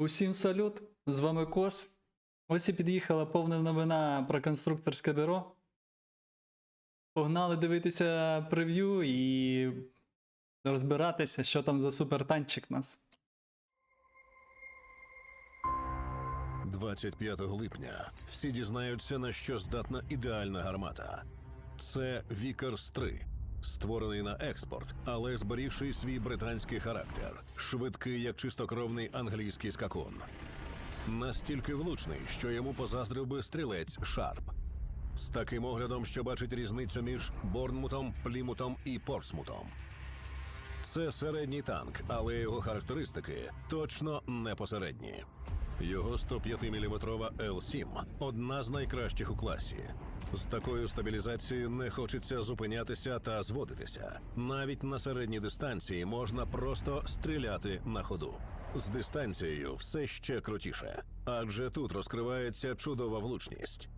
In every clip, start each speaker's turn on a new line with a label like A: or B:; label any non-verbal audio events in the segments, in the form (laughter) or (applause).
A: Усім салют! З вами Кос. Ось і під'їхала повна новина про конструкторське бюро. Погнали дивитися прев'ю і розбиратися, що там за супертанчик у нас.
B: 25 липня всі дізнаються, на що здатна ідеальна гармата. Це Вікерс 3, створений на експорт, але зберігши свій британський характер, швидкий як чистокровний англійський скакун. Настільки влучний, що йому позаздрив би стрілець Шарп. З таким оглядом, що бачить різницю між Борнмутом, Плімутом і Портсмутом. Це середній танк, але його характеристики точно не посередні. Його 105-мм Л-7 одна з найкращих у класі. З такою стабілізацією не хочеться зупинятися та зводитися. Навіть на середній дистанції можна просто стріляти на ходу. З дистанцією все ще крутіше, адже тут розкривається чудова влучність.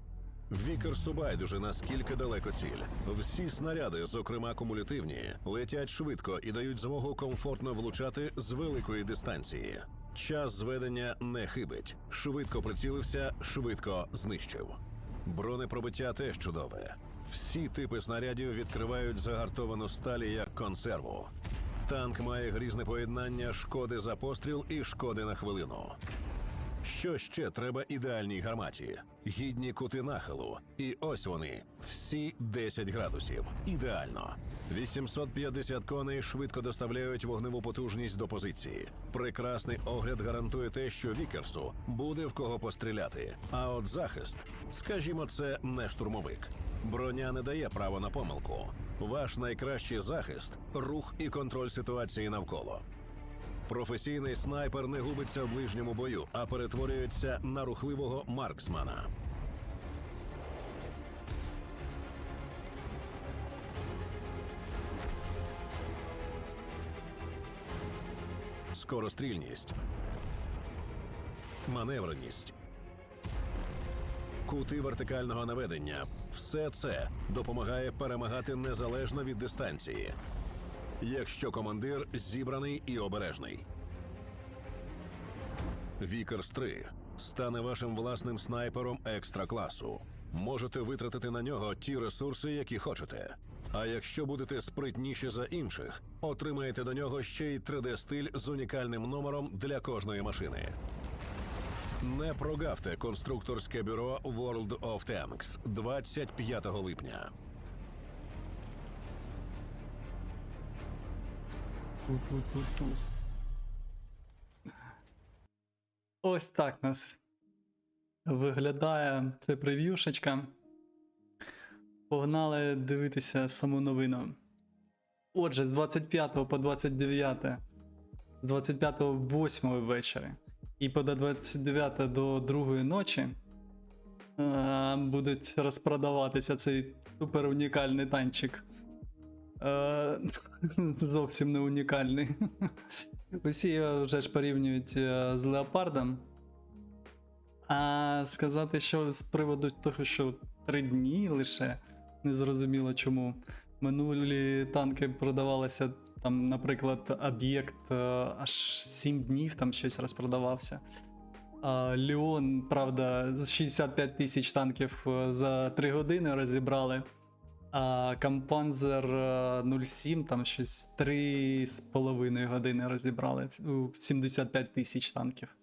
B: Вікерсу байдуже наскільки далеко ціль. Всі снаряди, зокрема кумулятивні, летять швидко і дають змогу комфортно влучати з великої дистанції. Час зведення не хибить. Швидко прицілився, швидко знищив. Бронепробиття теж чудове. Всі типи снарядів відкривають загартовану сталі як консерву. Танк має грізне поєднання шкоди за постріл і шкоди на хвилину. Що ще треба ідеальній гарматі? Гідні кути нахилу. І ось вони, всі 10 градусів. Ідеально. 850 коней швидко доставляють вогневу потужність до позиції. Прекрасний огляд гарантує те, що Вікерсу буде в кого постріляти. А от захист, скажімо, це не штурмовик. Броня не дає права на помилку. Ваш найкращий захист рух і контроль ситуації навколо. Професійний снайпер не губиться в ближньому бою, а перетворюється на рухливого марксмана. Скорострільність, маневреність, кути вертикального наведення. Все це допомагає перемагати незалежно від дистанції якщо командир зібраний і обережний. Вікерс 3 стане вашим власним снайпером екстра класу. Можете витратити на нього ті ресурси, які хочете. А якщо будете спритніші за інших, отримаєте до нього ще й 3D-стиль з унікальним номером для кожної машини. Не прогавте конструкторське бюро World of Tanks 25 липня.
A: Ту-ту-ту-ту. Ось так нас виглядає це прев'юшечка. Погнали дивитися саму новину. Отже, з 25 по 29, з 25 в 8 ввечері і по 29 до 2 ночі е, будуть розпродаватися цей супер унікальний танчик. Е, (laughs) зовсім не унікальний. (laughs) Усі вже ж порівнюють е, з леопардом. А сказати, що з приводу того, що три дні лише незрозуміло чому. Минулі танки продавалися, там, наприклад, об'єкт е, аж 7 днів там щось розпродавався. А Леон, правда, з 65 тисяч танків за 3 години розібрали. А Кампанзер 07 там щось 3,5 години розібрали 75 тисяч танків.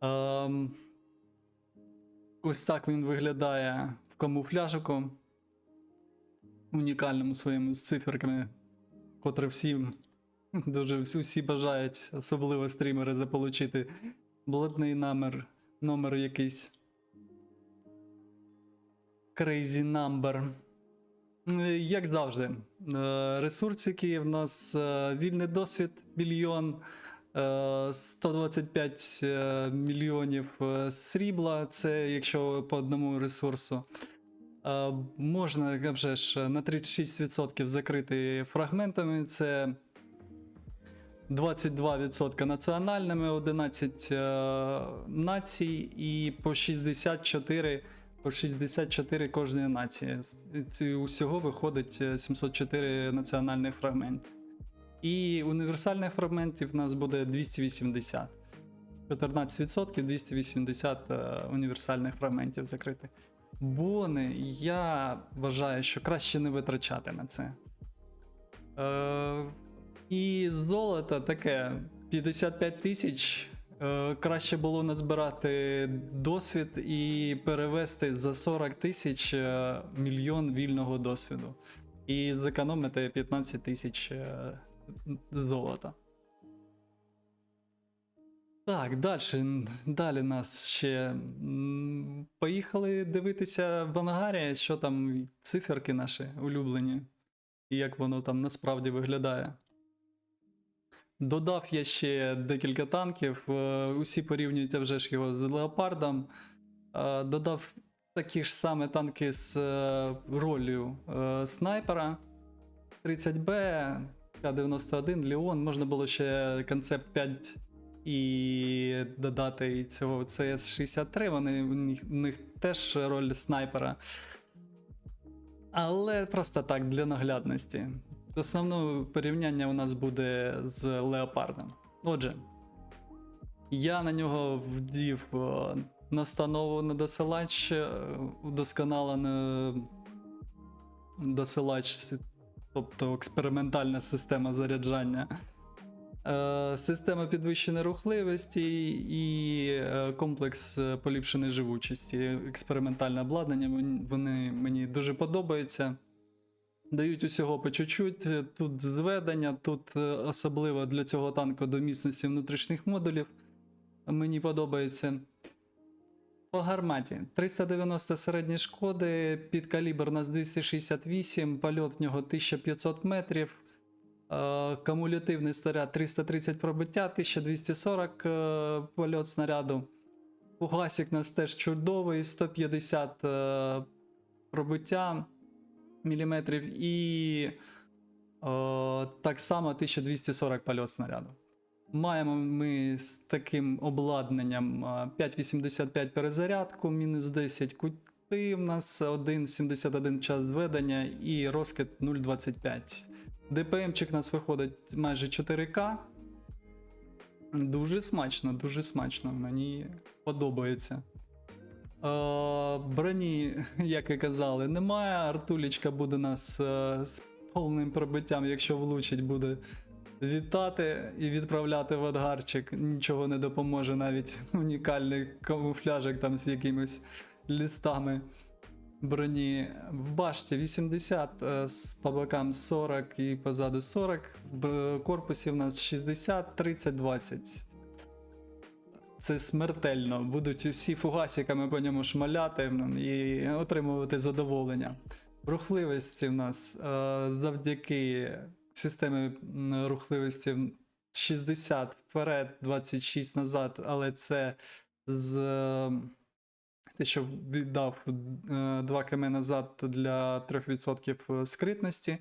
A: Ем, ось так він виглядає в камуфляжику. Унікальному своїми циферками, котре всім (laughs) дуже всі- бажають, особливо стрімери, заполучити блатний номер, номер якийсь. Crazy number. Як завжди, е, ресурсики в нас е, вільний досвід мільйон, е, 125 е, мільйонів срібла. Це якщо по одному ресурсу. Можна вже ж на 36% закрити фрагментами. Це 22% національними, 11 е, націй і по 64 по 64 кожної нації. Це усього виходить е, 704 національних фрагменти. І універсальних фрагментів у нас буде 280. 14%, 280 е, універсальних фрагментів закритих. Бони, я вважаю, що краще не витрачати на це. Е, і золото таке 55 тисяч. Е, краще було назбирати досвід і перевести за 40 тисяч е, мільйон вільного досвіду. І зекономити 15 тисяч е, золота. Так, далі, далі нас ще. Поїхали дивитися в ангарі, що там циферки наші улюблені, і як воно там насправді виглядає. Додав я ще декілька танків, е, усі порівнюють вже ж його з леопардом. Е, Додав такі ж саме танки з е, ролью снайпера 30Б, К-91, Леон. Можна було ще концепт 5 і додати і цього CS63. Вони у них теж роль снайпера. Але просто так, для наглядності. Основне порівняння у нас буде з Леопардом. Отже, я на нього вдів е, настанову на досилач, е, удосконалений досилач, тобто експериментальна система заряджання. Е, Система підвищеної рухливості і комплекс поліпшеної живучості. Експериментальне обладнання вони мені дуже подобаються. Дають усього по чуть-чуть. Тут зведення, тут е, особливо для цього танку до міцності внутрішніх модулів. Мені подобається. По гарматі 390 середні шкоди, під калібр у нас 268, польот в нього 1500 метрів. Е, Кумулятивний снаряд 330 пробиття, 1240 е, польот снаряду. Фугасик у нас теж чудовий, 150 е, пробиття міліметрів і е, так само 1240 польот снаряду. Маємо ми з таким обладнанням е, 5,85 перезарядку, мінус 10 кути. У нас 1,71 час зведення і розкид 0,25. ДПМчик у нас виходить майже 4К. Дуже смачно, дуже смачно. Мені подобається. Е, броні, (laughs) як і казали, немає. Артулічка буде нас е, з повним пробиттям, якщо влучить, буде вітати і відправляти в адгарчик. Нічого не допоможе, навіть (laughs) унікальний камуфляжик там з якимись лістами броні. В башті 80, е, з бокам 40 і позаду 40. В корпусі в нас 60, 30, 20. Це смертельно. Будуть всі фугасиками по ньому шмаляти і отримувати задоволення. Рухливості в нас е, завдяки системі рухливості 60 вперед, 26 назад, але це з е, те, що віддав е, 2 км назад для 3% скритності.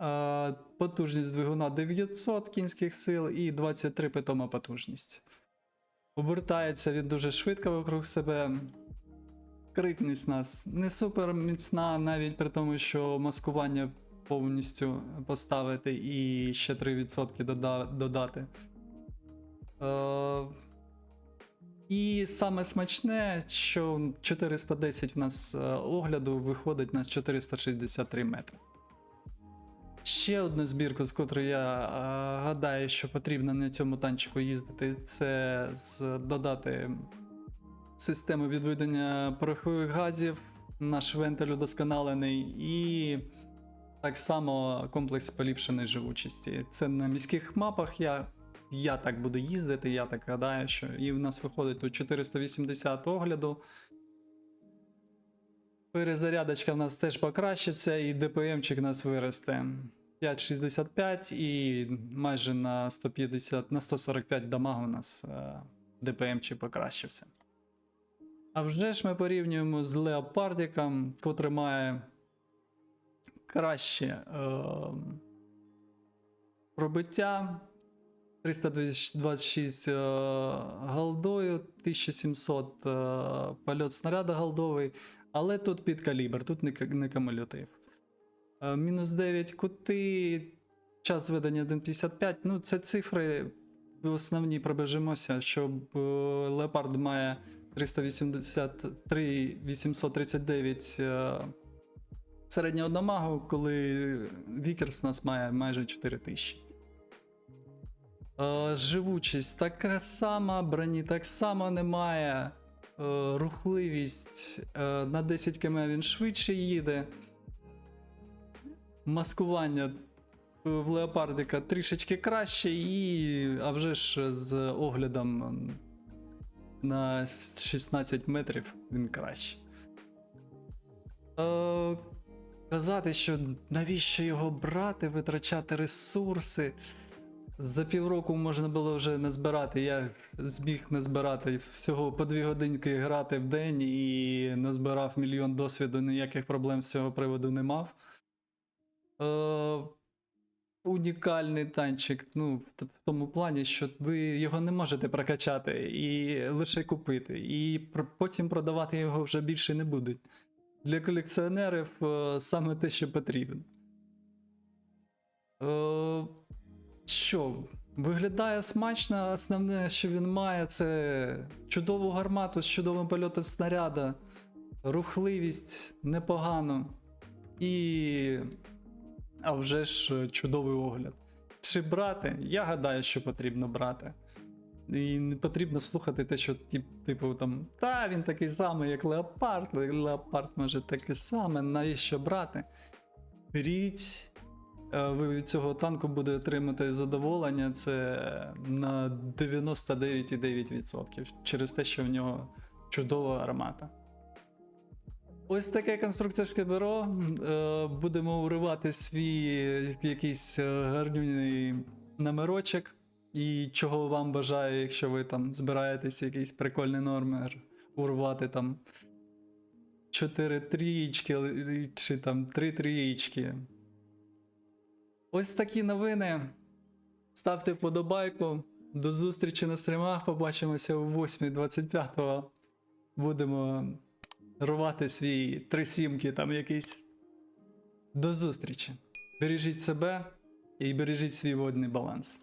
A: Е, Потужність двигуна 900 кінських сил і 23 питома потужність. Обертається він дуже швидко вокруг себе. Критність нас не супер міцна, навіть при тому, що маскування повністю поставити і ще 3% дода- додати. Е, і саме смачне, що 410 в нас е, огляду виходить на 463 метри. Ще одну збірку, з котрою я е, гадаю, що потрібно на цьому танчику їздити, це з, додати систему відведення порохових газів, наш вентиль удосконалений, і так само комплекс поліпшеної живучості. Це на міських мапах я, я так буду їздити, я так гадаю, що і в нас виходить тут 480 огляду. Перезарядочка в нас теж покращиться, і ДПМчик нас виросте. 5,65 і майже на 150, на 145 дамагу у нас е, ДПМчик покращився. А вже ж ми порівнюємо з Леопардиком, котрий має краще е, пробиття. 326 е, голдою, 1700 е, польот снаряда голдовий, але тут під калібр, тут не, не кумулятив. Е, мінус 9 кути, час зведення 1.55. Ну, це цифри основні пробежимося, щоб е, Леопард має 383 839 е, середнього дамагу, коли Вікерс нас має майже 4000. Е, Живучість така сама, броні так само немає. Рухливість на 10 км він швидше їде. Маскування в леопардика трішечки краще, і а вже ж з оглядом на 16 метрів він краще. Е, казати, що навіщо його брати, витрачати ресурси. За півроку можна було вже не збирати. Я зміг не збирати всього по дві годинки грати в день і назбирав мільйон досвіду, ніяких проблем з цього приводу не мав. Е, унікальний танчик. Ну, в тому плані, що ви його не можете прокачати і лише купити. І потім продавати його вже більше не будуть. Для колекціонерів е, саме те, що потрібно. Е, що, виглядає смачно. Основне, що він має, це чудову гармату з чудовим польотом снаряда, рухливість непогано. І. А вже ж чудовий огляд. Чи брати? Я гадаю, що потрібно брати. І не потрібно слухати те, що тип- типу там, та він такий самий, як Леопард, Леопард може такий самий, навіщо брати? Беріть, е, ви від цього танку будете отримати задоволення, це на 99,9% через те, що в нього чудова армата. Ось таке конструкторське бюро. Е, Будемо уривати свій якийсь е, гарнюний номерочок. І чого вам бажаю, якщо ви там збираєтесь якийсь прикольний номер урвати там 4 трієчки чи там 3 трієчки. Ось такі новини. Ставте вподобайку. До зустрічі на стримах. Побачимося о 8.25. Будемо рвати свій три сімки там якийсь. До зустрічі. Бережіть себе і бережіть свій водний баланс.